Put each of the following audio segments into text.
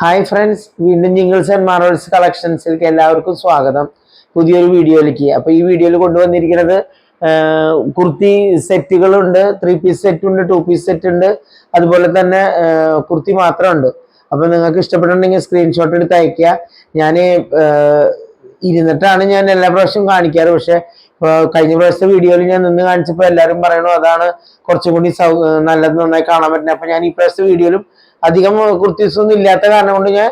Hi friends വീണ്ടും jingles and marvels കളക്ഷൻസിലേക്ക് എല്ലാവർക്കും സ്വാഗതം. പുതിയൊരു വീഡിയോയിലേക്ക്. അപ്പോൾ ഈ വീഡിയോയിൽ കൊണ്ടുവന്നിരിക്കുന്നത് കുർത്തി സെറ്റുകളുണ്ട്. ത്രീ പീസ് സെറ്റ് ഉണ്ട് ടു പീസ് സെറ്റ് ഉണ്ട്. അതുപോലെ തന്നെ കുർത്തി മാത്രമുണ്ട്. അപ്പോൾ നിങ്ങൾക്ക് ഇഷ്ടപ്പെട്ടുണ്ടെങ്കിൽ സ്ക്രീൻഷോട്ട് എടുത്ത് അയക്കുക ഞാൻ ഇരുന്നിട്ടാണ് ഞാൻ എല്ലാ പ്രാവശ്യവും കാണിക്കാറ്. പക്ഷെ കഴിഞ്ഞ പ്രാവശ്യത്തെ വീഡിയോയിൽ ഞാൻ നിന്ന് കാണിച്ചപ്പോൾ എല്ലാവരും പറയണു അതാണ് കുറച്ചും കൂടി സൗ നല്ലത് നന്നായി കാണാൻ പറ്റുന്നത്. അപ്പം ഞാൻ ഈ പ്രാവശ്യത്തെ വീഡിയോയിലും അധികം കുർത്തീസൊന്നും ഇല്ലാത്ത കാരണം കൊണ്ട് ഞാൻ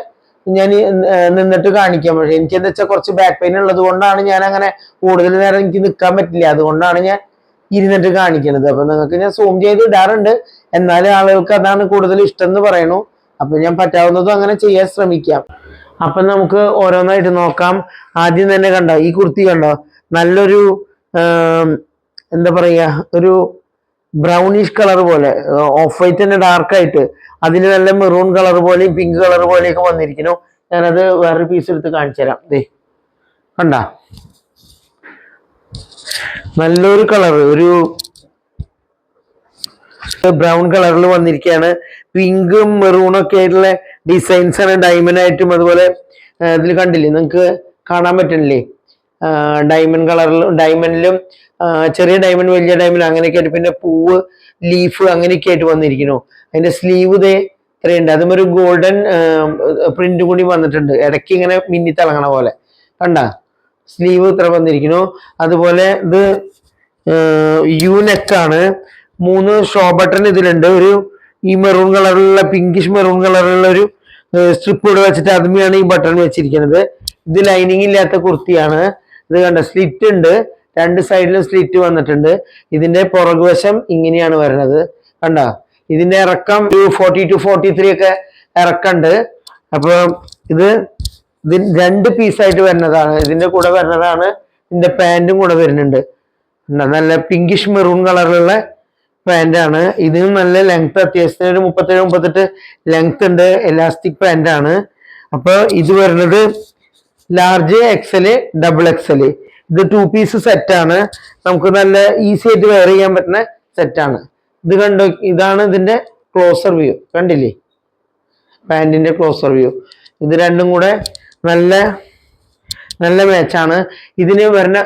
ഞാൻ നിന്നിട്ട് കാണിക്കാം. പക്ഷെ എനിക്ക് എന്താ വെച്ചാൽ കുറച്ച് ബാക്ക് പെയിൻ ഉള്ളത് കൊണ്ടാണ് ഞാൻ അങ്ങനെ കൂടുതൽ നേരം എനിക്ക് നിൽക്കാൻ പറ്റില്ല. അതുകൊണ്ടാണ് ഞാൻ ഇരുന്നിട്ട് കാണിക്കുന്നത് അപ്പൊ നിങ്ങൾക്ക് ഞാൻ സൂം ചെയ്ത് ഇടാറുണ്ട്. എന്നാലും ആളുകൾക്ക് അതാണ് കൂടുതൽ ഇഷ്ടം എന്ന് പറയണു അപ്പൊ ഞാൻ പറ്റാവുന്നതും അങ്ങനെ ചെയ്യാൻ ശ്രമിക്കാം. അപ്പൊ നമുക്ക് ഓരോന്നായിട്ട് നോക്കാം. ആദ്യം തന്നെ കണ്ടോ ഈ കുർത്തി കണ്ടോ? നല്ലൊരു എന്താ പറയുക ഒരു ബ്രൗണിഷ് കളർ പോലെ ഓഫ് വൈറ്റ് തന്നെ ഡാർക്ക് ആയിട്ട് അതിന് നല്ല മെറൂൺ കളർ പോലെയും പിങ്ക് കളർ പോലെയൊക്കെ വന്നിരിക്കുന്നു. ഞാനത് വേറൊരു പീസ് എടുത്ത് കാണിച്ചു തരാം. ദേ കണ്ട? നല്ലൊരു കളർ ഒരു ബ്രൗൺ കളറിൽ വന്നിരിക്കുകയാണ്. പിങ്കും മെറൂണും ഒക്കെ ആയിട്ടുള്ള ഡിസൈൻസ് ആണ് ഡയമണ്ട് ആയിട്ടും അതുപോലെ ഇതിൽ കണ്ടില്ലേ? നിങ്ങൾക്ക് കാണാൻ പറ്റണില്ലേ? ഡയമണ്ട് കളറിൽ ഡയമണ്ടിലും ചെറിയ ഡയമണ്ട് വലിയ ഡയമണ്ട് അങ്ങനെയൊക്കെ ആയിട്ട് പിന്നെ പൂവ് ലീഫ് അങ്ങനെയൊക്കെ ആയിട്ട് വന്നിരിക്കുന്നു. അതിന്റെ സ്ലീവ് ഇതേ ഇത്രയുണ്ട്. അതും ഒരു ഗോൾഡൻ പ്രിന്റ് കൂടി വന്നിട്ടുണ്ട്. ഇടയ്ക്ക് ഇങ്ങനെ മിന്നി തിളങ്ങണ പോലെ. കണ്ട? സ്ലീവ് ഇത്ര വന്നിരിക്കുന്നു. അതുപോലെ ഇത് യു നെക്കാണ് മൂന്ന് ഷോ ബട്ടൺ ഇതിലുണ്ട്. ഒരു ഈ മെറൂൺ കളറിലുള്ള പിങ്കിഷ് മെറൂൺ കളറിലുള്ള ഒരു സ്ട്രിപ്പ് ഇവിടെ വെച്ചിട്ട് അതുമെയാണ് ഈ ബട്ടൺ വെച്ചിരിക്കുന്നത്. ഇത് ലൈനിങ് ഇല്ലാത്ത കുർത്തിയാണ്. ഇത് കണ്ട സ്ലിറ്റ് ഉണ്ട്. രണ്ട് സൈഡിലും സ്ലിറ്റ് വന്നിട്ടുണ്ട്. ഇതിന്റെ പുറകുവശം ഇങ്ങനെയാണ് വരുന്നത്. കണ്ട? ഇതിന്റെ ഇറക്കം ഒരു ഫോർട്ടി ടു ഫോർട്ടി ത്രീ ഒക്കെ ഇറക്കമുണ്ട് അപ്പൊ ഇത് ഇത് രണ്ട് പീസായിട്ട് വരുന്നതാണ്. ഇതിന്റെ കൂടെ വരുന്നതാണ് ഇതിന്റെ പാന്റും കൂടെ വരുന്നുണ്ട്? നല്ല പിങ്കിഷ് മെറൂൺ കളറിലുള്ള ആണ്. ഇതിന് നല്ല ലെങ്ത് അത്യാവശ്യത്തിന് ഒരു മുപ്പത്തേഴ് മുപ്പത്തെട്ട് ലെങ്ത് ഉണ്ട്. എലാസ്റ്റിക് ആണ്. അപ്പൊ ഇത് വരുന്നത് ലാർജ് എക്സൽ ഡബിൾ എക്സൽ ഇത് ടു പീസ് സെറ്റ് ആണ്. നമുക്ക് നല്ല ഈസി ആയിട്ട് വെയർ ചെയ്യാൻ പറ്റുന്ന സെറ്റ് ആണ്. ഇത് കണ്ടോ? ഇതാണ് ഇതിന്റെ ക്ലോസർ വ്യൂ കണ്ടില്ലേ? പാന്റിന്റെ ക്ലോസർ വ്യൂ ഇത് രണ്ടും കൂടെ നല്ല നല്ല മാച്ചാണ് ഇതിന് വരുന്ന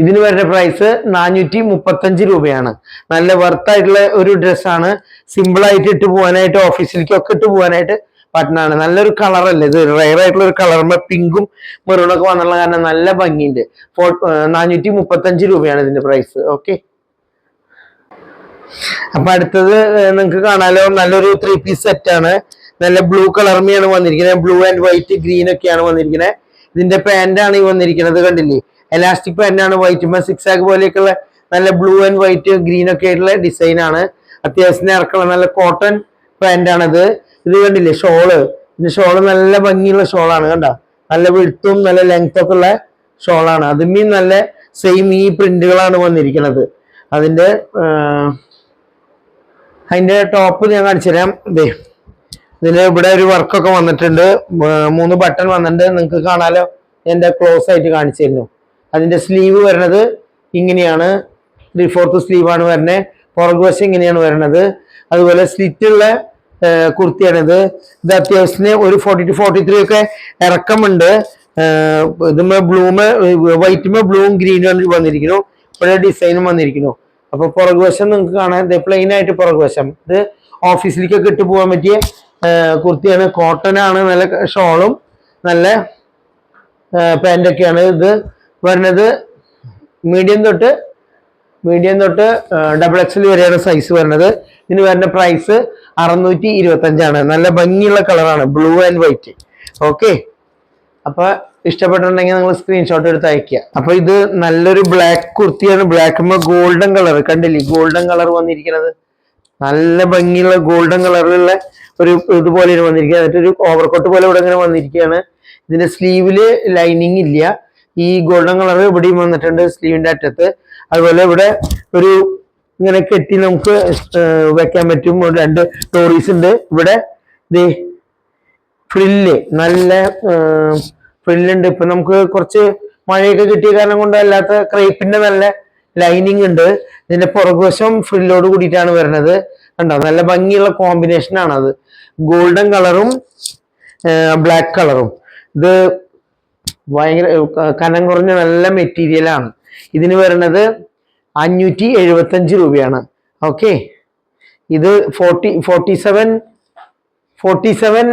ഇതിന് വരുന്ന പ്രൈസ് നാനൂറ്റി മുപ്പത്തഞ്ച് രൂപയാണ്. നല്ല വർത്ത് ആയിട്ടുള്ള ഒരു ഡ്രസ്സാണ് സിമ്പിൾ ആയിട്ട് ഇട്ട് പോകാനായിട്ട് ഓഫീസിലേക്കൊക്കെ ഇട്ട് പോകാനായിട്ട് പറ്റുന്നതാണ് നല്ലൊരു കളറല്ലേ ഇത്? റയർ ആയിട്ടുള്ള ഒരു കളർ പിങ്കും ഒക്കെ വന്നുള്ള കാരണം നല്ല ഭംഗിയുണ്ട്. ഫോ നാനൂറ്റി മുപ്പത്തഞ്ച് രൂപയാണ് ഇതിന്റെ പ്രൈസ് ഓക്കെ അപ്പൊ അടുത്തത് നിങ്ങൾക്ക് കാണാലോ. നല്ലൊരു ത്രീ പീസ് സെറ്റ് ആണ്. നല്ല ബ്ലൂ കളർമയാണ് വന്നിരിക്കുന്നത്. ബ്ലൂ ആൻഡ് വൈറ്റ് ഗ്രീൻ ഒക്കെയാണ് വന്നിരിക്കുന്നത്. ഇതിന്റെ പാന്റ് ആണ് ഈ വന്നിരിക്കുന്നത് കണ്ടില്ലേ? എലാസ്റ്റിക് പാന്റ് ആണ്. വൈറ്റ് സിക്സ് ആക്ക് പോലെയൊക്കെയുള്ള നല്ല ബ്ലൂ ആൻഡ് വൈറ്റ് ഗ്രീൻ ഒക്കെ ആയിട്ടുള്ള ഡിസൈൻ ആണ്. അത്യാവശ്യത്തിന് ഇറക്കുള്ള നല്ല കോട്ടൺ പാന്റ് ആണിത്. ഇത് കണ്ടില്ലേ? ഷോൾ. ഇത് ഷോൾ നല്ല ഭംഗിയുള്ള ഷോളാണ് കണ്ട? നല്ല വിഴുത്തും നല്ല ലെങ്ത് ഒക്കെ ഉള്ള ഷോളാണ്. അതുമീ നല്ല സെയിം ഈ പ്രിന്റുകളാണ് വന്നിരിക്കുന്നത്. അതിന്റെ അതിന്റെ ടോപ്പ് ഞാൻ കാണിച്ചു തരാം. ദേ ഇതിൽ ഇവിടെ ഒരു വർക്കൊക്കെ വന്നിട്ടുണ്ട്. മൂന്ന് ബട്ടൺ വന്നിട്ടുണ്ട്. നിങ്ങൾക്ക് കാണാലോ. എന്റെ ക്ലോസ് ആയിട്ട് കാണിച്ചു തരുന്നു. അതിന്റെ സ്ലീവ് വരുന്നത് ഇങ്ങനെയാണ്. ത്രീ ഫോർത്ത് സ്ലീവാണ് വരുന്നത്. പുറകുവശം ഇങ്ങനെയാണ് വരുന്നത്. അതുപോലെ സ്ലിറ്റ് ഉള്ള ഏർ, കുർത്തിയാണിത്. ഇത് അത്യാവശ്യത്തിന് ഒരു ഫോർട്ടി ടു ഫോർട്ടി ത്രീ ഒക്കെ ഇറക്കമുണ്ട്. ഇതുമ്മേ ബ്ലൂമ് വൈറ്റുമേ ബ്ലൂവും ഗ്രീനും വന്നിരിക്കുന്നു. ഇവിടെ ഡിസൈനും വന്നിരിക്കുന്നു. അപ്പൊ പുറകുവശം നിങ്ങൾക്ക് കാണാൻ പ്ലെയിൻ ആയിട്ട് പുറകുവശം. ഇത് ഓഫീസിലേക്കൊക്കെ ഇട്ട് പോകാൻ പറ്റിയ കുർത്തിയാണ്. കോട്ടൺ ആണ്. നല്ല ഷോളും നല്ല പാന്റൊക്കെയാണ് ഇത്. വരുന്നത് മീഡിയം തൊട്ട് മീഡിയം തൊട്ട് ഡബിൾ എക്സൽ വരെയാണ് സൈസ് വരുന്നത്. ഇതിന് വരുന്ന പ്രൈസ് അറുന്നൂറ്റി ഇരുപത്തി അഞ്ചാണ് നല്ല ഭംഗിയുള്ള കളറാണ് ബ്ലൂ ആൻഡ് വൈറ്റ് ഓക്കെ അപ്പൊ ഇഷ്ടപ്പെട്ടിട്ടുണ്ടെങ്കിൽ നിങ്ങൾ സ്ക്രീൻഷോട്ട് എടുത്ത് അയക്കുക അപ്പൊ ഇത് നല്ലൊരു ബ്ലാക്ക് കുർത്തിയാണ്. ബ്ലാക്ക് ഗോൾഡൻ കളർ കണ്ടില്ലേ? ഗോൾഡൻ കളർ വന്നിരിക്കുന്നത് നല്ല ഭംഗിയുള്ള ഗോൾഡൻ കളറിലുള്ള ഒരു ഇതുപോലെ വന്നിരിക്കുക എന്നിട്ട് ഒരു ഓവർകോട്ട് പോലെ ഇവിടെ ഇങ്ങനെ വന്നിരിക്കുകയാണ്. ഇതിന്റെ സ്ലീവിൽ ലൈനിങ് ഇല്ല. ഈ ഗോൾഡൻ കളർ ഇവിടെയും വന്നിട്ടുണ്ട് സ്ലീവിന്റെ അറ്റത്ത്. അതുപോലെ ഇവിടെ ഒരു ഇങ്ങനെ കെട്ടി നമുക്ക് വെക്കാൻ പറ്റും. രണ്ട് ടോറീസ് ഉണ്ട്. ഇവിടെ ദേ ഫ്രില്ല് നല്ല ഫ്രില്ലുണ്ട്. ഇപ്പൊ നമുക്ക് കുറച്ച് മഴയൊക്കെ കിട്ടിയ കാരണം കൊണ്ട് അല്ലാത്ത ക്രേപ്പിന്റെ നല്ല ലൈനിങ് ഉണ്ട്. ഇതിന്റെ പുറകുവശം ഫ്രില്ലോട് കൂടിയിട്ടാണ് വരുന്നത്. കണ്ടോ? നല്ല ഭംഗിയുള്ള കോമ്പിനേഷൻ ആണ് അത്. ഗോൾഡൻ കളറും ബ്ലാക്ക് കളറും ഇത് ഭയങ്കര കനം കുറഞ്ഞ നല്ല മെറ്റീരിയലാണ് ഇതിന് വരുന്നത് അഞ്ഞൂറ്റി എഴുപത്തഞ്ച് രൂപയാണ്. ഓക്കെ ഇത് forty forty seven forty seven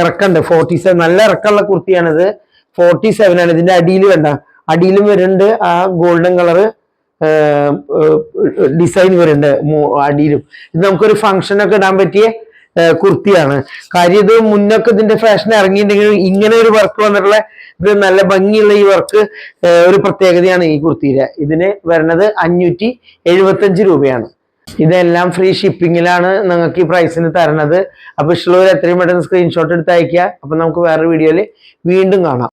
ഇറക്കുണ്ട്. Forty seven നല്ല ഇറക്കമുള്ള കുർത്തിയാണിത്. ഫോർട്ടി സെവൻ ആണ്. ഇതിന്റെ അടിയിൽ വേണ്ട അടിയിലും വരുന്നുണ്ട്. ആ ഗോൾഡൻ കളറ് ഡിസൈൻ വരുന്നുണ്ട് അടിയിലും. ഇത് നമുക്കൊരു ഫംഗ്ഷനൊക്കെ ഇടാൻ പറ്റിയ കുർത്തിയാണ്. കാര്യം ഇത് മുന്നൊക്കെ ഇതിന്റെ ഫാഷൻ ഇറങ്ങിയിട്ടുണ്ടെങ്കിൽ ഇങ്ങനെ ഒരു വർക്ക് വന്നിട്ടുള്ള ഇത് നല്ല ഭംഗിയുള്ള ഈ വർക്ക് ഒരു പ്രത്യേകതയാണ് ഈ കുർത്തിയിലെ ഇതിന് വരുന്നത് അഞ്ഞൂറ്റി എഴുപത്തഞ്ച് രൂപയാണ്. ഇതെല്ലാം ഫ്രീ ഷിപ്പിങ്ങിലാണ് നിങ്ങൾക്ക് ഈ പ്രൈസിന് തരണത്. അപ്പൊ ഇഷ്ടമുള്ളവർ എത്രയും പെട്ടെന്ന് സ്ക്രീൻഷോട്ട് എടുത്ത് അയക്കുക അപ്പൊ നമുക്ക് വേറൊരു വീഡിയോയിൽ വീണ്ടും കാണാം.